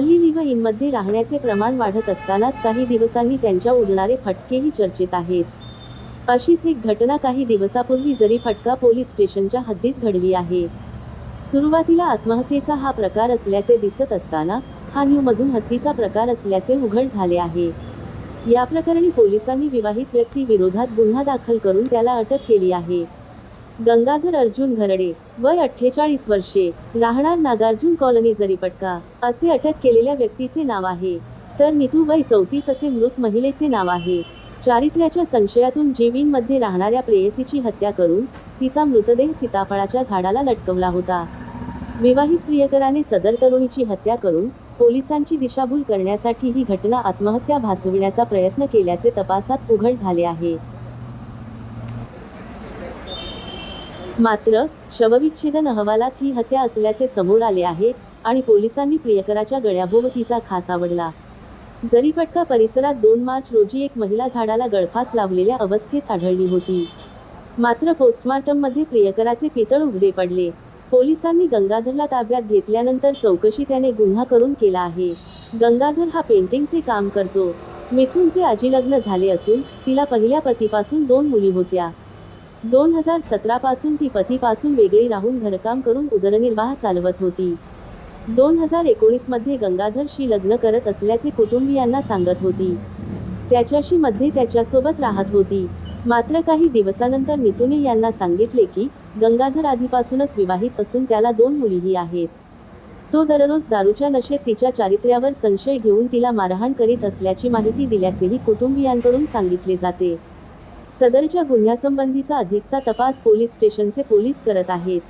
Leave इनमध्ये राहण्याचे प्रमाण वाढत असतानाच काही दिवसांनी त्यांच्या उडणारे फटकेही चर्चेत आहेत. अशीच एक घटना काही दिवसापूर्वी जरी फटका पोलीस स्टेशनच्या हद्दीत घडली आहे. सुरुवातीला आत्महत्येचा हा प्रकार असल्याचे दिसत असताना हा न्यूमधून हत्तीचा प्रकार असल्याचे उघड झाले आहे. या प्रकरणी पोलिसांनी विवाहित व्यक्ती विरोधात गुन्हा दाखल करून त्याला अटक केली आहे. गंगाधर अर्जुन घरडे वय अठ्ठेचाळीस वर्षे राहणार नागार्जुन कॉलनी जरीपटका असे अटक केलेल्या व्यक्तीचे नाव आहे. तर नितू वय चौतीस असे मृत महिलेचे नाव आहे. चारित्र्याच्या संशयातून जीविनमध्ये राहणाऱ्या प्रेयसीची हत्या करून तिचा मृतदेह सीताफळाच्या झाडाला लटकवला होता. विवाहित प्रियकराने सदर तरुणीची हत्या करून पोलिसांची दिशाभूल करण्यासाठी ही घटना आत्महत्या भासविण्याचा प्रयत्न केल्याचे तपासात उघड झाले आहे. मात्र शवविच्छेदन अहवालात ही हत्या असल्याचे समोर आले आहे आणि पोलिसांनी प्रियकराच्या गळ्याभोवतीचा खास आवडला. जरीपटका परिसरात दोन मार्च रोजी एक महिला झाडाला गळफास लावलेल्या अवस्थेत आढळली होती. मात्र पोस्टमार्टममध्ये प्रियकराचे पितळ उघडे पडले. पोलिसांनी गंगाधरला ताब्यात घेतल्यानंतर चौकशी त्याने गुन्हा करून केला आहे. गंगाधर हा पेंटिंगचे काम करतो. मिथूनचे आजी लग्न झाले असून तिला पहिल्या पतीपासून दोन मुली होत्या. दोन हजार सतरापासून ती पतीपासून वेगळी राहून घरकाम करून उदरनिर्वाह चालवत होती. दोन हजार एकोणीसमध्ये गंगाधरशी लग्न करत असल्याचे कुटुंबियांना सांगत होती. त्याच्याशी मध्ये त्याच्यासोबत राहत होती. मात्र काही दिवसानंतर नितुने यांना सांगितले की गंगाधर आधीपासूनच विवाहित असून त्याला दोन मुलीही आहेत. तो दररोज दारूच्या नशेत तिच्या चारित्र्यावर संशय घेऊन तिला मारहाण करीत असल्याची माहिती दिल्याचेही कुटुंबियांकडून सांगितले जाते. सदरच्या गुन्ह्यासंबंधीचा अधिकचा तपास पोलीस स्टेशनचे पोलीस करत आहेत.